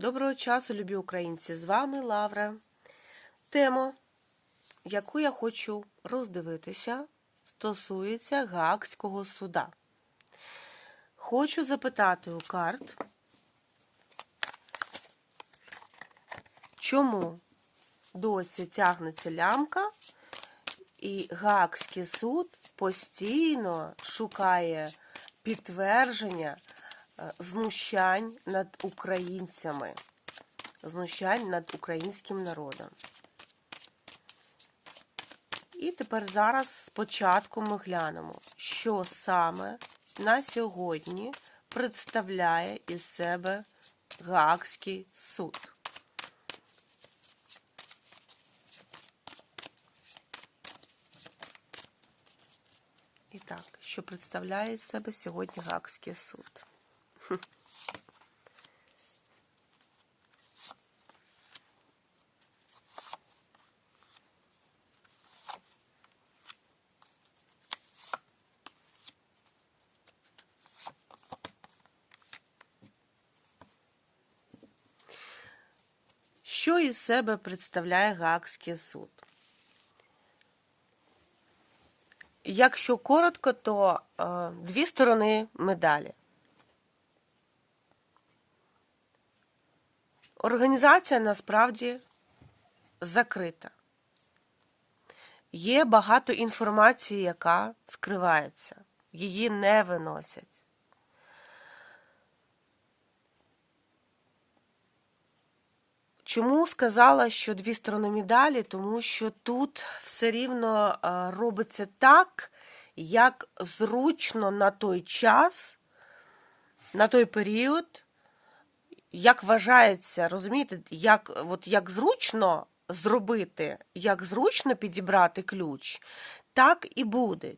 Доброго часу, любі українці! З вами Лавра. Тема, яку я хочу роздивитися, стосується Гаагського суда. Хочу запитати у карт, чому досі тягнеться лямка, і Гаагський суд постійно шукає підтвердження знущань над українцями, знущань над українським народом. І тепер зараз спочатку ми глянемо, що саме на сьогодні представляє із себе Гаагський суд. І так, що представляє із себе сьогодні Гаагський суд? Що із себе представляє Гаагський суд? Якщо коротко, то е, дві сторони медалі. Організація насправді закрита. Є багато інформації, яка скривається. Її не виносять. Чому сказала, що дві сторони медалі? Тому що тут все рівно е, робиться так, як зручно на той час, на той період, як вважається, розумієте, як, от як зручно зробити, як зручно підібрати ключ, так і буде.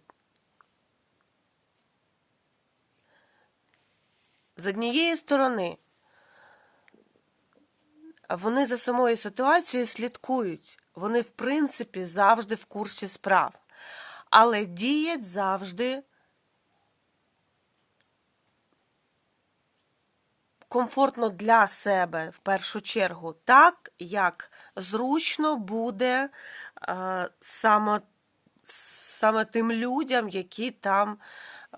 З однієї сторони, вони за самою ситуацією слідкують. Вони, в принципі, завжди в курсі справ. Але діють завжди комфортно для себе, в першу чергу, так, як зручно буде е, саме, саме тим людям, які там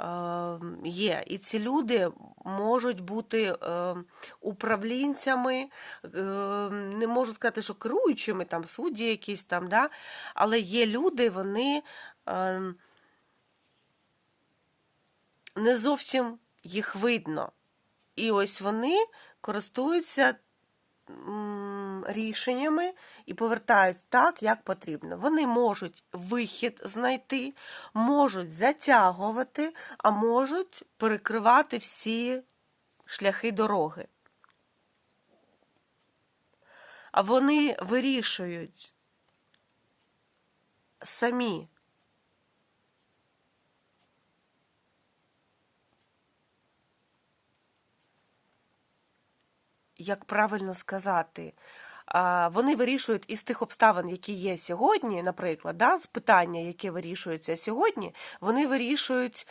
е, є. І ці люди можуть бути е, управлінцями, е, не можу сказати, що керуючими, там судді якісь там, да? але є люди, вони е, не зовсім їх видно. І ось вони користуються рішеннями і повертають так, як потрібно. Вони можуть вихід знайти, можуть затягувати, а можуть перекривати всі шляхи дороги. А вони вирішують самі. Як правильно сказати, вони вирішують із тих обставин, які є сьогодні, наприклад, да, з питання, яке вирішується сьогодні, вони вирішують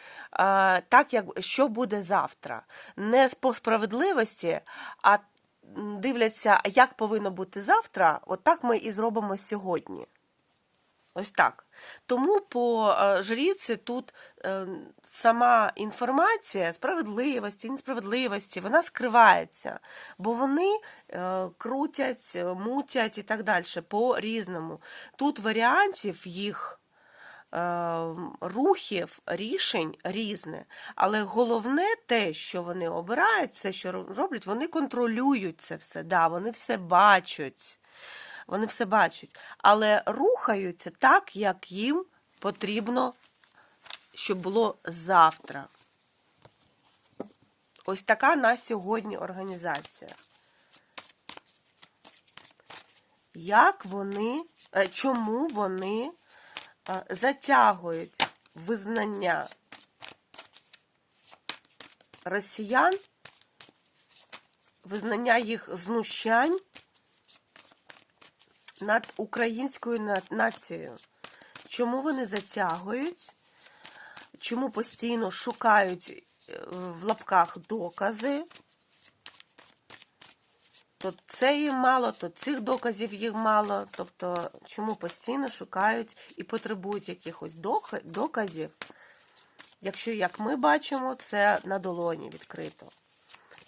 так, як що буде завтра. Не по справедливості, а дивляться, як повинно бути завтра, от так ми і зробимо сьогодні. Ось так. Тому по е, жріці тут е, сама інформація справедливості, несправедливості, вона скривається, бо вони е, крутять, мутять і так далі по-різному. Тут варіантів їх рухів, рішень різне. Але головне те, що вони обирають, це, що роблять, вони контролюють це все. Да, вони все бачать. Вони все бачать, але рухаються так, як їм потрібно, щоб було завтра. Ось така на сьогодні організація. Як вони, е, чому вони е, затягують визнання росіян, визнання їх знущань над українською нацією. Чому вони затягують? Чому постійно шукають е, в лапках докази? то це їм мало, то цих доказів їм мало. Тобто, чому постійно шукають і потребують якихось доказів, якщо, як ми бачимо, це на долоні відкрито.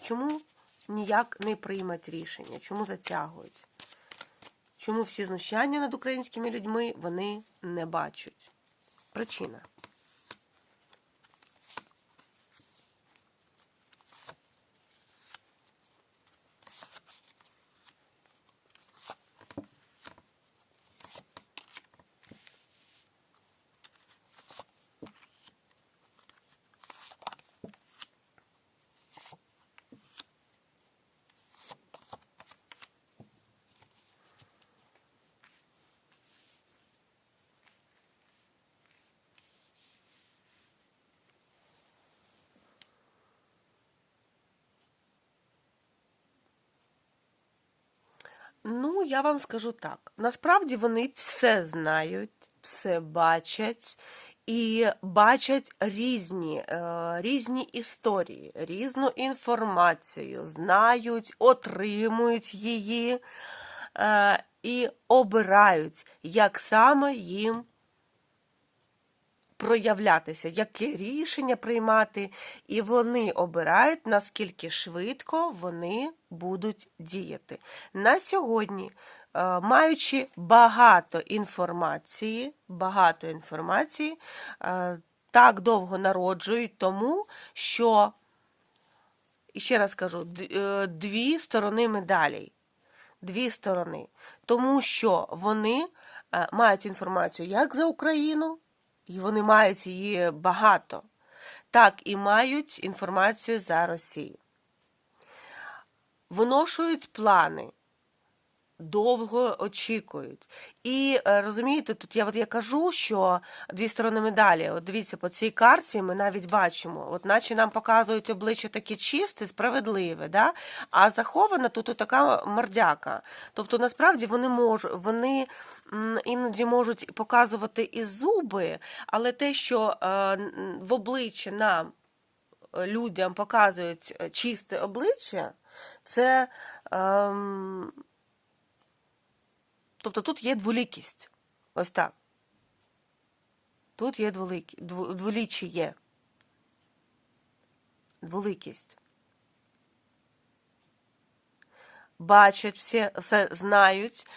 Чому ніяк не приймуть рішення? Чому затягують? Чому всі знущання над українськими людьми вони не бачать? Причина. Ну, я вам скажу так. Насправді вони все знають, все бачать і бачать різні, е, різні історії, різну інформацію, знають, отримують її е, і обирають, як саме їм проявлятися, яке рішення приймати, і вони обирають, наскільки швидко вони будуть діяти. На сьогодні, е, маючи багато інформації, багато інформації, е, так довго народжують, тому що, ще раз кажу, е, дві сторони медалей. Дві сторони. Тому що вони мають інформацію як за Україну, і вони мають її багато, так і мають інформацію за Росію. Виношують плани, довго очікують. І е, розумієте, тут я от я кажу, що дві сторони медалі. От дивіться, по цій карті ми навіть бачимо, от наче нам показують обличчя таке чисте, справедливе, да? а захована тут така мордяка. Тобто, насправді вони можуть, вони іноді можуть показувати і зуби, але те, що е, в обличчя нам е, людям показують е, чисте обличчя, це. ем, Тобто тут є дволікість. Ось так. Тут є дволікі, дволічі є. Дволикість. Бачать все, все знають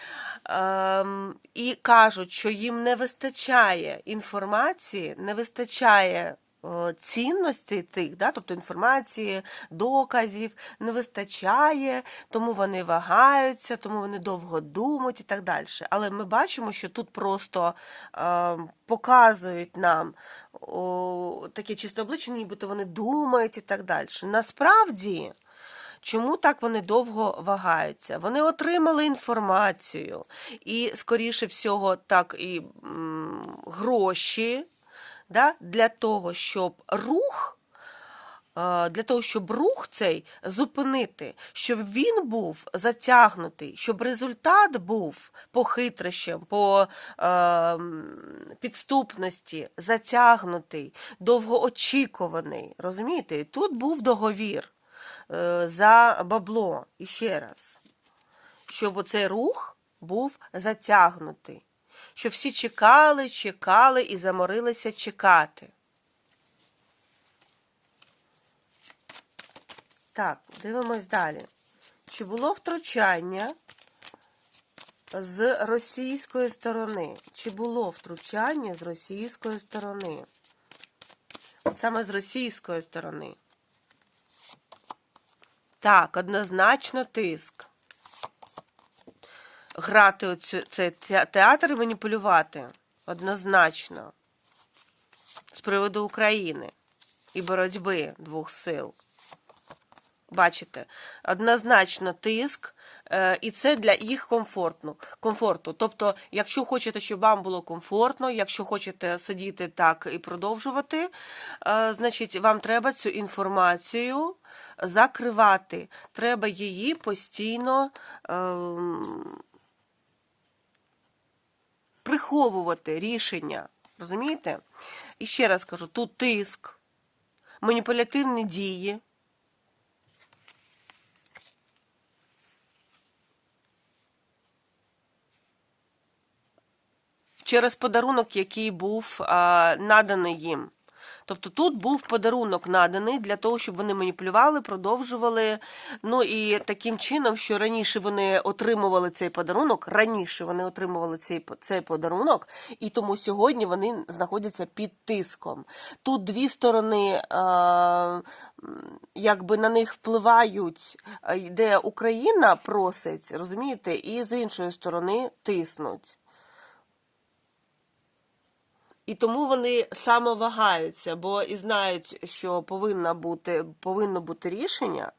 ем, і кажуть, що їм не вистачає інформації, не вистачає е, цінності тих, да, тобто інформації, доказів, не вистачає, тому вони вагаються, тому вони довго думають і так далі. Але ми бачимо, що тут просто ем, показують нам о, таке чисте обличчя, нібито вони думають і так далі. Насправді. Чому так вони довго вагаються? Вони отримали інформацію і, скоріше всього, так і м, гроші да, для того, щоб рух. е, Для того, щоб рух цей зупинити, щоб він був затягнутий, щоб результат був по хитрощам, по е, підступності затягнутий, довгоочікуваний. Розумієте? Тут був договір за бабло. І ще раз, щоб оцей рух був затягнутий. Щоб всі чекали, чекали і заморилися чекати. Так, дивимось далі. Чи було втручання з російської сторони? Чи було втручання з російської сторони? Саме з російської сторони. Так, однозначно тиск. Грати оцю, цей театр і маніпулювати. Однозначно. З приводу України і боротьби двох сил. Бачите, однозначно тиск, е, і це для їх комфортно, комфорту. Тобто, якщо хочете, щоб вам було комфортно, якщо хочете сидіти так і продовжувати, е, значить вам треба цю інформацію закривати. Треба її постійно е, приховувати рішення. Розумієте? І ще раз кажу: тут тиск, маніпулятивні дії. Через подарунок, який був а, наданий їм. Тобто тут був подарунок наданий для того, щоб вони маніпулювали, продовжували. Ну і таким чином, що раніше вони отримували цей подарунок, раніше вони отримували цей, цей подарунок, і тому сьогодні вони знаходяться під тиском. Тут дві сторони, а, якби на них впливають, де Україна просить, розумієте, і з іншої сторони тиснуть. І тому вони самовагаються, бо і знають, що повинна бути, повинно бути рішення.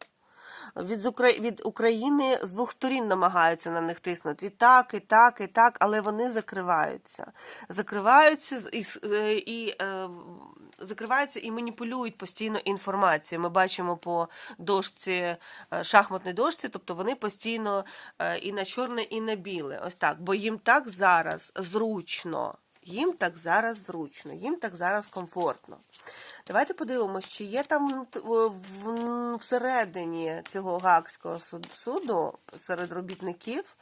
Від, від України з двох сторін намагаються на них тиснути. І так, і так, і так, але вони закриваються. Закриваються і, е, і е, закриваються і маніпулюють постійно інформацією. Ми бачимо по дошці, е, шахматній дошці, тобто вони постійно і на чорне, і на біле. Ось так, бо їм так зараз зручно. Їм так зараз зручно, їм так зараз комфортно. Давайте подивимося, чи є там в- всередині цього гаагського суд- суду серед робітників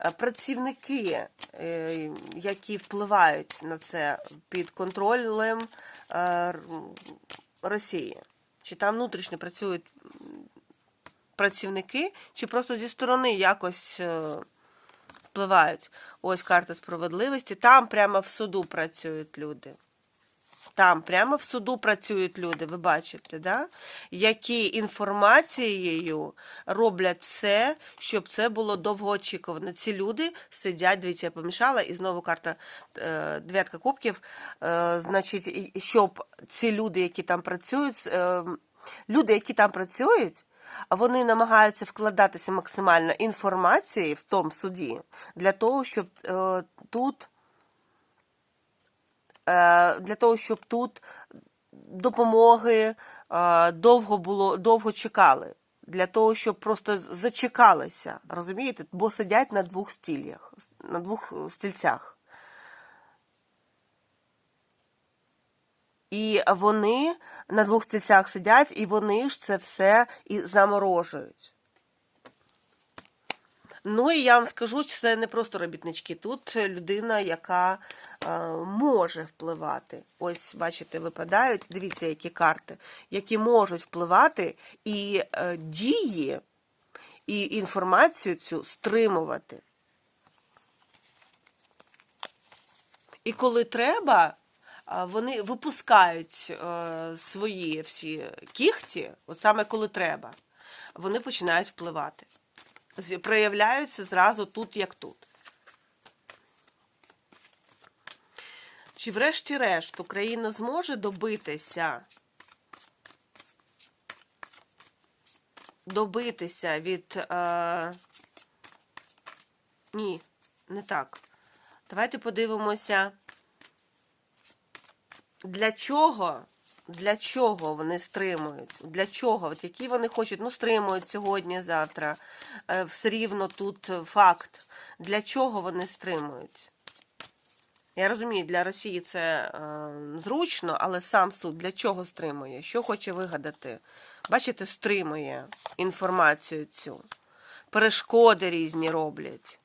е, працівники, е, які впливають на це під контролем е, Росії. Чи там внутрішньо працюють працівники, чи просто зі сторони якось. Впливають. Ось карта справедливості. Там прямо в суду працюють люди. Там прямо в суду працюють люди, ви бачите, да? які інформацією роблять все, щоб це було довгоочікувано. Ці люди сидять, дивіться, я помішала, і знову карта е, дев'ятка кубків. Е, значить, щоб ці люди, які там працюють, е, люди, які там працюють, вони намагаються вкладатися максимально інформації в тому суді для того, щоб е, тут е, для того, щоб тут допомоги е, довго було довго чекали. Для того, щоб просто зачекалися, розумієте? Бо сидять на двох стільях, на двох стільцях. І вони на двох стільцях сидять, і вони ж це все і заморожують. Ну і я вам скажу, що це не просто робітнички. Тут людина, яка е, може впливати. Ось, бачите, випадають, дивіться, які карти, які можуть впливати і е, дії, і інформацію цю стримувати. І коли треба, вони випускають е, свої всі кіхті, от саме коли треба, вони починають впливати. Проявляються зразу тут, як тут. Чи врешті-решт Україна зможе добитися добитися від. Е... Ні, не так. Давайте подивимося, для чого, для чого вони стримують? Для чого? От які вони хочуть? Ну, стримують сьогодні, завтра. Е, Все рівно тут факт. Для чого вони стримують? Я розумію, для Росії це е, зручно, але сам суд для чого стримує? Що хоче вигадати? Бачите, стримує інформацію цю. Перешкоди різні роблять.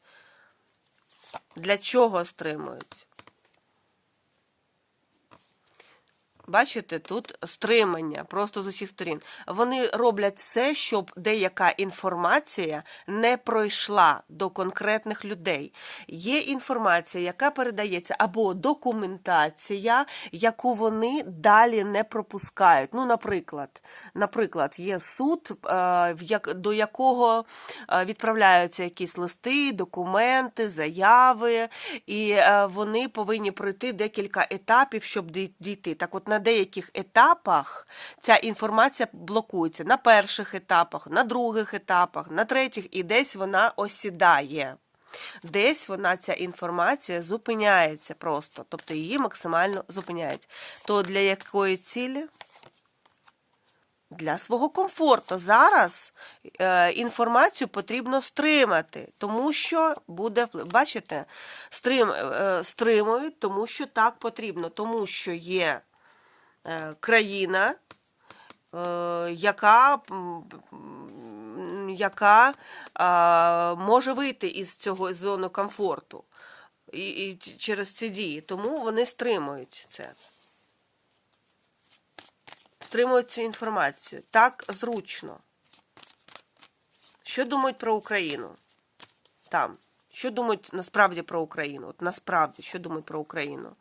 Для чого стримують? Бачите, тут стримання просто з усіх сторін. Вони роблять все, щоб деяка інформація не пройшла до конкретних людей. Є інформація, яка передається, або документація, яку вони далі не пропускають. Ну, наприклад, наприклад, є суд, е, до якого е, відправляються якісь листи, документи, заяви, і е, вони повинні пройти декілька етапів, щоб дійти. Так, от на деяких етапах ця інформація блокується на перших етапах, на других етапах, на третіх, і десь вона осідає. Десь вона ця інформація зупиняється просто, тобто її максимально зупиняють. То для якої цілі? Для свого комфорту. Зараз е, інформацію потрібно стримати, тому що буде. Бачите, Стрим, е, стримують, тому що так потрібно, тому що є країна, е, яка, яка е, може вийти із цього зони комфорту. і, і через ці дії. Тому вони стримують це. Стримують цю інформацію. Так зручно. Що думають про Україну? Там. Що думають насправді про Україну? От насправді, що думають про Україну?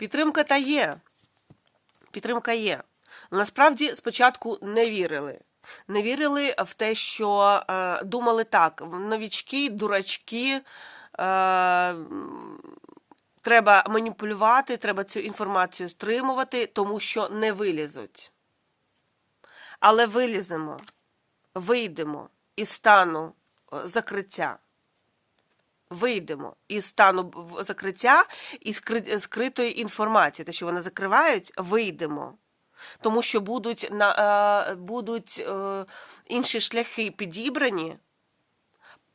Підтримка та є. Підтримка є. Насправді спочатку не вірили. Не вірили в те, що е, думали так: новічки, дурачки, е, треба маніпулювати, треба цю інформацію стримувати, тому що не вилізуть. Але виліземо, вийдемо із стану е, закриття. Вийдемо із стану закриття і скри- скритої інформації, те, що вони закривають, вийдемо. Тому що будуть, на, е, будуть е, інші шляхи підібрані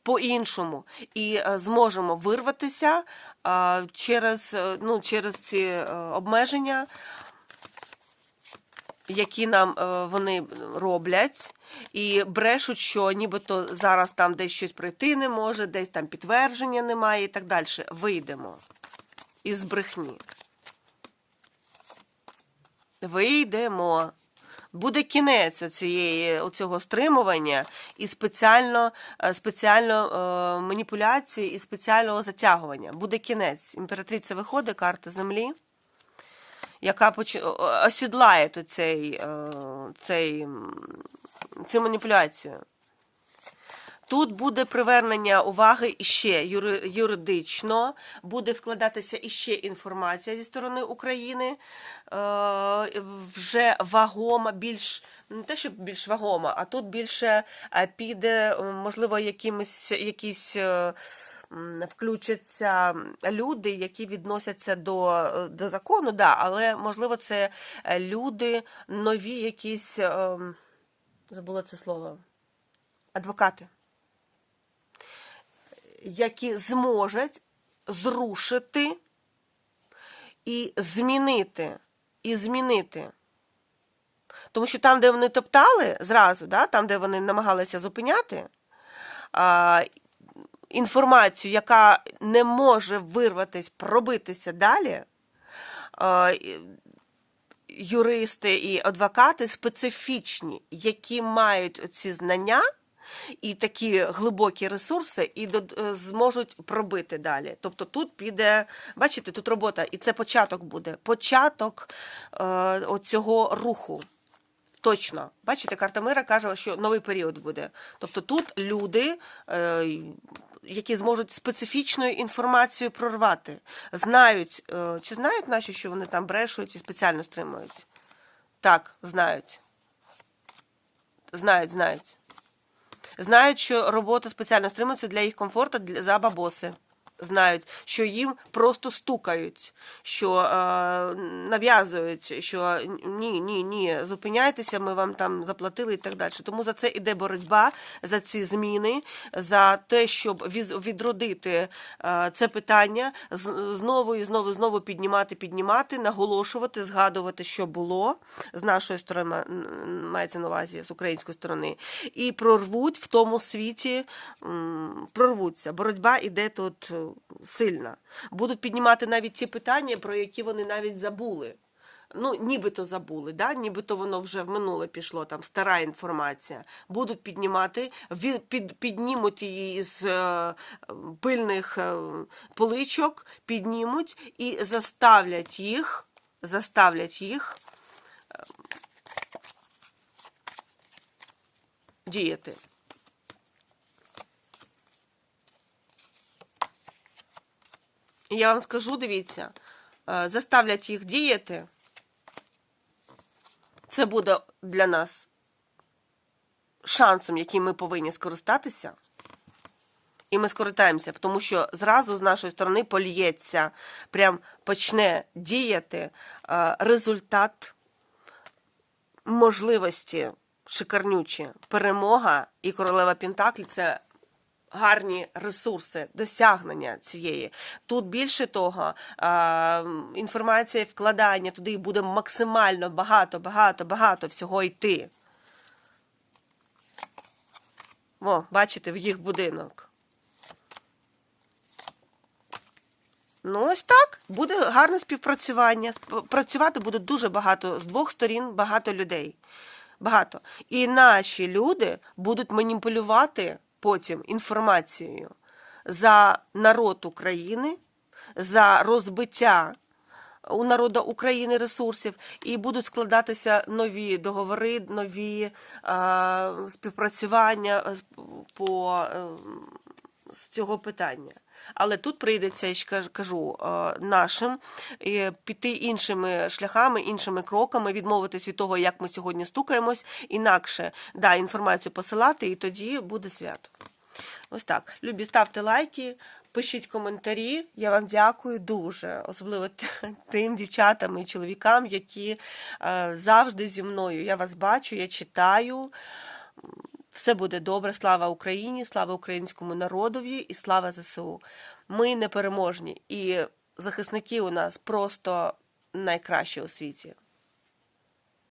по-іншому, і е, зможемо вирватися через, ну, через ці обмеження, які нам е, вони роблять, і брешуть, що нібито зараз там десь щось пройти не може, десь там підтвердження немає і так далі. Вийдемо із брехні. Вийдемо. Буде кінець оцієї, оцього стримування і спеціально, е, спеціально е, маніпуляції і спеціального затягування. Буде кінець. Імператриця виходить, карта землі, яка поч... осідлає тут цей, е, цей, цю маніпуляцію. Тут буде привернення уваги іще юридично, буде вкладатися іще інформація зі сторони України, е, вже вагома, більш не те, що більш вагома, а тут більше е, піде, можливо, якимось якісь. Е, Включаться люди, які відносяться до, е, до закону, да, але можливо це е, люди нові, якісь ем, забула це слово. Адвокати які зможуть зрушити і змінити. І змінити. Тому що там, де вони топтали зразу, да, там, де вони намагалися зупиняти інформацію, яка не може вирватися, пробитися далі, юристи і адвокати специфічні, які мають ці знання і такі глибокі ресурси, і е, зможуть пробити далі. Тобто тут піде, бачите, тут робота, і це початок буде. Початок е, оцього руху. Точно, бачите, карта мира каже, що новий період буде. Тобто тут люди, е, які зможуть специфічною інформацією прорвати, знають, е, чи знають наші, що вони там брешуть і спеціально стримують? Так, знають. Знають, знають. Знають, що робота спеціально стримується для їх комфорту для, за бабоси. Знають, що їм просто стукають, що е, нав'язують, що ні, ні, ні, зупиняйтеся, ми вам там заплатили і так далі. Тому за це іде боротьба, за ці зміни, за те, щоб відродити е, це питання, знову і знову знову піднімати, піднімати, наголошувати, згадувати, що було з нашої сторони, мається на увазі з української сторони, і прорвуть в тому світі, прорвуться. Боротьба іде тут сильна. Будуть піднімати навіть ті питання, про які вони навіть забули. Ну, нібито забули, да? нібито воно вже в минуле пішло, там стара інформація. Будуть піднімати, під, піднімуть її з е, пильних е, поличок, піднімуть і заставлять їх, заставлять їх е, діяти. Я вам скажу, дивіться, е, заставлять їх діяти. Це буде для нас шансом, яким ми повинні скористатися. І ми скористаємося, тому що зразу з нашої сторони поліється, прям почне діяти е, результат можливості шикарнючі. Перемога і королева Пентаклі це гарні ресурси досягнення цієї. Тут більше того, інформація вкладання туди буде максимально багато, багато, багато всього йти. О, бачите, в їх будинок. Ну, ось так. Буде гарне співпрацювання. Сп- Працювати буде дуже багато з двох сторін багато людей. Багато. І наші люди будуть маніпулювати потім інформацією за народ України, за розбиття у народу України ресурсів, і будуть складатися нові договори, нові а, співпрацювання е, по е, з цього питання. Але тут прийдеться, я ж кажу, е, нашим е, піти іншими шляхами, іншими кроками, відмовитись від того, як ми сьогодні стукаємось, інакше да, інформацію посилати, і тоді буде свято. Ось так. Любі, ставте лайки, пишіть коментарі. Я вам дякую дуже, особливо тим дівчатам і чоловікам, які е, завжди зі мною. Я вас бачу, я читаю. Все буде добре. Слава Україні, слава українському народові і слава ЗСУ. Ми непереможні, і захисники у нас просто найкращі у світі.